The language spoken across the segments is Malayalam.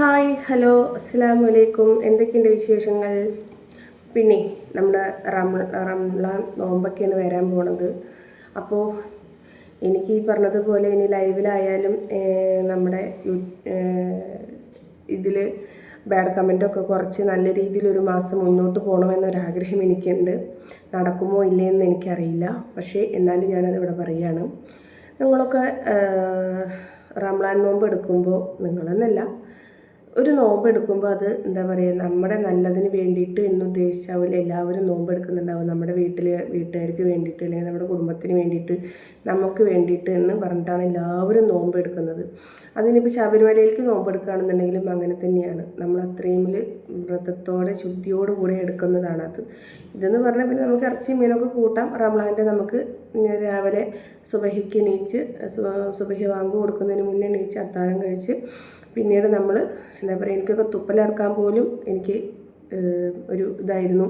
ഹായ് ഹലോ അസ്സാം വലൈക്കും എന്തൊക്കെയുണ്ട് വിശേഷങ്ങൾ? പിന്നെ നമ്മുടെ റം റംലാൻ നോമ്പൊക്കെയാണ് വരാൻ പോണത്. അപ്പോൾ എനിക്ക് ഈ പറഞ്ഞതുപോലെ ഇനി ലൈവിലായാലും നമ്മുടെ ഇതിൽ ബാഡ് കമന്റൊക്കെ കുറച്ച് നല്ല രീതിയിൽ ഒരു മാസം മുന്നോട്ട് പോകണമെന്നൊരാഗ്രഹം എനിക്കുണ്ട്. നടക്കുമോ ഇല്ലയെന്ന് എനിക്കറിയില്ല. പക്ഷേ എന്നാലും ഞാനത് ഇവിടെ പറയുകയാണ് നിങ്ങളൊക്കെ റംലാൻ നോമ്പ് എടുക്കുമ്പോൾ നിങ്ങളെന്നല്ല ഒരു നോമ്പ് എടുക്കുമ്പോൾ അത് എന്താ പറയുക നമ്മുടെ നല്ലതിന് വേണ്ടിയിട്ട് എന്ന് ഉദ്ദേശിച്ചാവില്ല എല്ലാവരും നോമ്പ് എടുക്കുന്നുണ്ടാവും. നമ്മുടെ വീട്ടിൽ വീട്ടുകാർക്ക് വേണ്ടിയിട്ട് അല്ലെങ്കിൽ നമ്മുടെ കുടുംബത്തിന് വേണ്ടിയിട്ട് നമുക്ക് വേണ്ടിയിട്ട് എന്ന് പറഞ്ഞിട്ടാണ് എല്ലാവരും നോമ്പ് എടുക്കുന്നത്. അതിനിപ്പോൾ ശബരിമലയിലേക്ക് നോമ്പ് എടുക്കുകയാണെന്നുണ്ടെങ്കിലും അങ്ങനെ തന്നെയാണ്. നമ്മൾ അത്രയും വ്രതത്തോടെ ശുദ്ധിയോട് കൂടെ എടുക്കുന്നതാണ് അത്. ഇതെന്ന് പറഞ്ഞാൽ പിന്നെ നമുക്ക് ഇറച്ചി മീനൊക്കെ കൂട്ടാം. റംലാന്റെ നമുക്ക് രാവിലെ സുബഹിക്ക് എണീച്ച് സുബഹി വാങ്ക് കൊടുക്കുന്നതിന് മുന്നേ എണീച്ച് അത്താഴം കഴിച്ച് പിന്നീട് നമ്മൾ എന്താ പറയുക എനിക്കൊക്കെ തുപ്പലിറക്കാൻ പോലും എനിക്ക് ഒരു ഇതായിരുന്നു.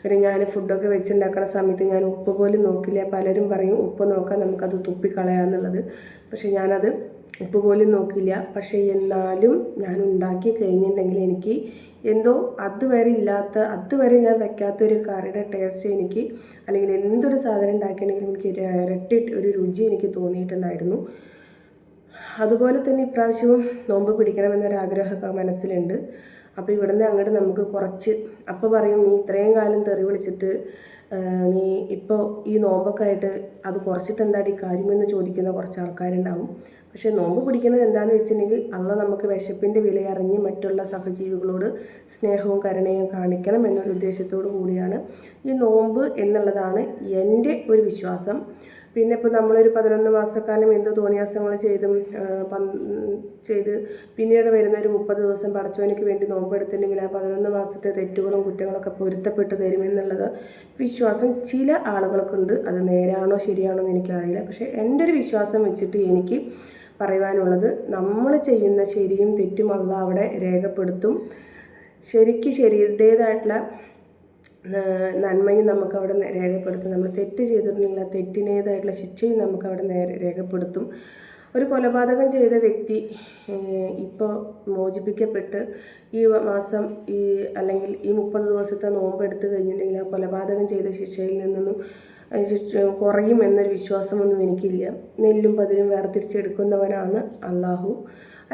പിന്നെ ഞാൻ ഫുഡൊക്കെ വെച്ചുണ്ടാക്കുന്ന സമയത്ത് ഞാൻ ഉപ്പ് പോലും നോക്കില്ല. പലരും പറയും ഉപ്പ് നോക്കാൻ നമുക്കത് തുപ്പിക്കളയാന്നുള്ളത്. പക്ഷേ ഞാനത് ഉപ്പ് പോലും നോക്കില്ല. പക്ഷേ എന്നാലും ഞാൻ ഉണ്ടാക്കി കഴിഞ്ഞിട്ടുണ്ടെങ്കിൽ എനിക്ക് എന്തോ അതുവരെ ഇല്ലാത്ത അതുവരെ ഞാൻ വെക്കാത്തൊരു കറിയുടെ ടേസ്റ്റ് എനിക്ക് അല്ലെങ്കിൽ എന്തൊരു സാധനം ഉണ്ടാക്കിയിട്ടുണ്ടെങ്കിലും എനിക്ക് ഇരട്ടി ഒരു രുചി എനിക്ക് തോന്നിയിട്ടുണ്ടായിരുന്നു. അതുപോലെ തന്നെ ഇപ്രാവശ്യവും നോമ്പ് പിടിക്കണമെന്നൊരാഗ്രഹമൊക്കെ മനസ്സിലുണ്ട്. അപ്പോൾ ഇവിടുന്ന് അങ്ങോട്ട് നമുക്ക് കുറച്ച് അപ്പോൾ പറയും നീ ഇത്രയും കാലം തെറി വിളിച്ചിട്ട് നീ ഇപ്പോൾ ഈ നോമ്പൊക്കെ ആയിട്ട് അത് കുറച്ചിട്ട് എന്താണ് ഈ കാര്യമെന്ന് ചോദിക്കുന്ന കുറച്ച് ആൾക്കാരുണ്ടാവും. പക്ഷേ നോമ്പ് പിടിക്കുന്നത് എന്താണെന്ന് വെച്ചിട്ടുണ്ടെങ്കിൽ അള്ള നമുക്ക് വിശപ്പിന്റെ വില അറിഞ്ഞ് മറ്റുള്ള സഹജീവികളോട് സ്നേഹവും കരുണയും കാണിക്കണം എന്നൊരു ഉദ്ദേശത്തോടു കൂടിയാണ്. ഈ നോമ്പ് എന്നുള്ളതാണ് എന്റെ ഒരു വിശ്വാസം. പിന്നെ ഇപ്പോൾ നമ്മളൊരു പതിനൊന്ന് മാസക്കാലം എന്ത് തോന്നിയാസങ്ങൾ ചെയ്തും ചെയ്ത് പിന്നീട് വരുന്ന ഒരു മുപ്പത് ദിവസം പടച്ചവനിക്ക് വേണ്ടി നോമ്പെടുത്തിട്ടുണ്ടെങ്കിൽ ആ പതിനൊന്ന് മാസത്തെ തെറ്റുകളും കുറ്റങ്ങളൊക്കെ പൊരുത്തപ്പെട്ട് തരുമെന്നുള്ളത് വിശ്വാസം ചില ആളുകൾക്കുണ്ട്. അത് നേരാണോ ശരിയാണോ എന്ന് എനിക്കറിയില്ല. പക്ഷേ എന്റെ ഒരു വിശ്വാസം വെച്ചിട്ട് എനിക്ക് പറയുവാനുള്ളത് നമ്മൾ ചെയ്യുന്ന ശരിയും തെറ്റും അല്ല അവിടെ രേഖപ്പെടുത്തും. ശരിക്ക് ശരിയുടേതായിട്ടുള്ള നന്മയും നമുക്ക് അവിടെ രേഖപ്പെടുത്തും. നമ്മൾ തെറ്റ് ചെയ്തിട്ടുള്ള തെറ്റിനേതായിട്ടുള്ള ശിക്ഷയും നമുക്ക് അവിടെ നേരെ രേഖപ്പെടുത്തും. ഒരു കൊലപാതകം ചെയ്ത വ്യക്തി ഇപ്പോൾ മോചിപ്പിക്കപ്പെട്ട് ഈ മാസം ഈ അല്ലെങ്കിൽ ഈ മുപ്പത് ദിവസത്തെ നോമ്പ് എടുത്തു കഴിഞ്ഞിട്ടുണ്ടെങ്കിൽ ആ കൊലപാതകം ചെയ്ത ശിക്ഷയിൽ നിന്നൊന്നും ശിക്ഷ കുറയും എന്നൊരു വിശ്വാസമൊന്നും എനിക്കില്ല. നെല്ലും പതിരും വേർതിരിച്ചെടുക്കുന്നവനാണ് അള്ളാഹു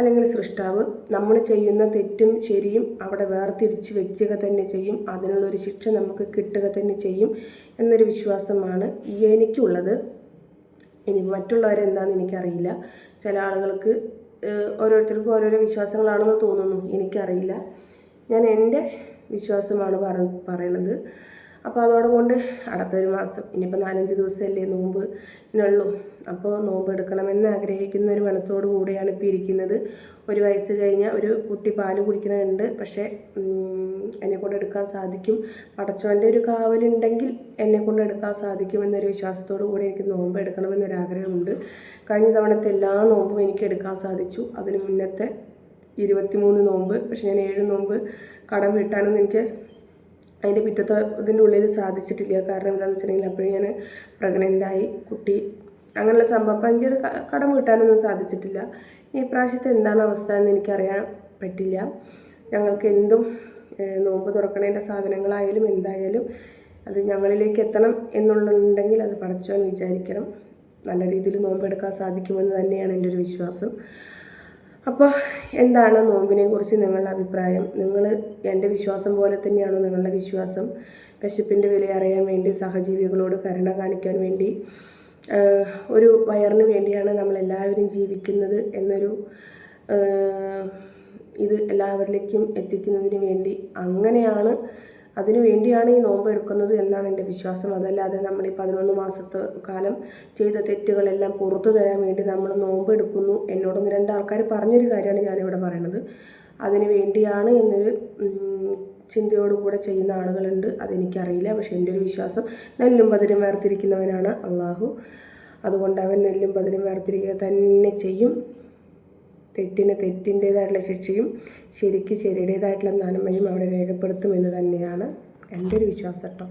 അല്ലെങ്കിൽ സൃഷ്ടാവ് നമ്മൾ ചെയ്യുന്ന തെറ്റും ശരിയും അവിടെ വേർതിരിച്ച് വയ്ക്കുക തന്നെ ചെയ്യും. അതിനുള്ളൊരു ശിക്ഷ നമുക്ക് കിട്ടുക തന്നെ ചെയ്യും എന്നൊരു വിശ്വാസമാണ് എനിക്കുള്ളത്. ഇനി മറ്റുള്ളവരെന്താണെന്ന് എനിക്കറിയില്ല. ചില ആളുകൾക്ക് ഓരോരുത്തർക്കും ഓരോരോ വിശ്വാസങ്ങളാണെന്ന് തോന്നുന്നു. എനിക്കറിയില്ല. ഞാൻ എന്റെ വിശ്വാസമാണ് പറ പറയണത്. അപ്പോൾ അതോടുകൊണ്ട് അടുത്തൊരു മാസം ഇനിയിപ്പോൾ നാലഞ്ച് ദിവസമല്ലേ നോമ്പ് ഇതിനുള്ളൂ അപ്പോൾ നോമ്പ് എടുക്കണമെന്ന് ആഗ്രഹിക്കുന്ന ഒരു മനസ്സോട് കൂടെയാണ് ഇപ്പോൾ ഇരിക്കുന്നത്. ഒരു വയസ്സ് കഴിഞ്ഞ ഒരു കുട്ടി പാൽ കുടിക്കണമുണ്ട് പക്ഷേ എന്നെ കൊണ്ട് എടുക്കാൻ സാധിക്കും. പടച്ചോന്റെ ഒരു കാവലുണ്ടെങ്കിൽ എന്നെ കൊണ്ട് എടുക്കാൻ സാധിക്കും എന്നൊരു വിശ്വാസത്തോടു കൂടി എനിക്ക് നോമ്പ് എടുക്കണമെന്നൊരാഗ്രഹമുണ്ട്. കഴിഞ്ഞ തവണത്തെ എല്ലാ നോമ്പും എനിക്ക് എടുക്കാൻ സാധിച്ചു. അതിന് മുന്നത്തെ ഇരുപത്തിമൂന്ന് നോമ്പ് പക്ഷെ ഞാൻ ഏഴ് നോമ്പ് കടം വീട്ടാനൊന്നും എനിക്ക് അതിന്റെ പിറ്റത്തെ ഇതിന്റെ ഉള്ളിൽ സാധിച്ചിട്ടില്ല. കാരണം എന്താണെന്ന് വെച്ചിട്ടുണ്ടെങ്കിൽ അപ്പോഴും ഞാൻ പ്രഗ്നന്റായി കുട്ടി. അങ്ങനെയുള്ള സംഭവം. അപ്പം എനിക്കത് കടം കിട്ടാനൊന്നും സാധിച്ചിട്ടില്ല. ഈ പ്രാവശ്യത്തെ എന്താണ് അവസ്ഥ എന്ന് എനിക്കറിയാൻ പറ്റില്ല. ഞങ്ങൾക്ക് എന്തും നോമ്പ് തുറക്കണേന്റെ സാധനങ്ങളായാലും എന്തായാലും അത് ഞങ്ങളിലേക്ക് എത്തണം എന്നുള്ളുണ്ടെങ്കിൽ അത് പടച്ചോൻ വിചാരിക്കണം. നല്ല രീതിയിൽ നോമ്പെടുക്കാൻ സാധിക്കുമെന്ന് തന്നെയാണ് എന്റെ ഒരു വിശ്വാസം. അപ്പോൾ എന്താണ് നോമ്പിനെ കുറിച്ച് നിങ്ങളുടെ അഭിപ്രായം? നിങ്ങൾ എന്റെ വിശ്വാസം പോലെ തന്നെയാണോ നിങ്ങളുടെ വിശ്വാസം? വിശപ്പിന്റെ വില അറിയാൻ വേണ്ടി സഹജീവികളോട് കരുണ കാണിക്കാൻ വേണ്ടി ഒരു വയറിന് വേണ്ടിയാണ് നമ്മളെല്ലാവരും ജീവിക്കുന്നത് എന്നൊരു ഇത് എല്ലാവരിലേക്കും എത്തിക്കുന്നതിന് വേണ്ടി അങ്ങനെയാണ് അതിനു വേണ്ടിയാണ് ഈ നോമ്പ് എടുക്കുന്നത് എന്നാണ് എന്റെ വിശ്വാസം. അതല്ലാതെ നമ്മൾ ഈ പതിനൊന്ന് മാസത്തെ കാലം ചെയ്ത തെറ്റുകളെല്ലാം പുറത്തു തരാൻ വേണ്ടി നമ്മൾ നോമ്പ് എടുക്കുന്നു എന്നോടൊന്ന് രണ്ട് ആൾക്കാർ പറഞ്ഞൊരു കാര്യമാണ് ഞാനിവിടെ പറയണത്. അതിന് വേണ്ടിയാണ് എന്നൊരു ചിന്തയോടുകൂടെ ചെയ്യുന്ന ആളുകളുണ്ട്. അതെനിക്കറിയില്ല. പക്ഷേ എന്റെ ഒരു വിശ്വാസം നെല്ലും പതിരും വേർതിരിക്കുന്നവനാണ് അള്ളാഹു. അതുകൊണ്ട് അവൻ നെല്ലും പതിരും വേർതിരിക്കുക തന്നെ ചെയ്യും. തെറ്റിന് തെറ്റിന്റേതായിട്ടുള്ള ശിക്ഷയും ശരിക്ക് ശരിയുടേതായിട്ടുള്ള നന്മയും അവിടെ രേഖപ്പെടുത്തുമെന്ന് തന്നെയാണ് എന്റെ ഒരു വിശ്വാസം കേട്ടോ.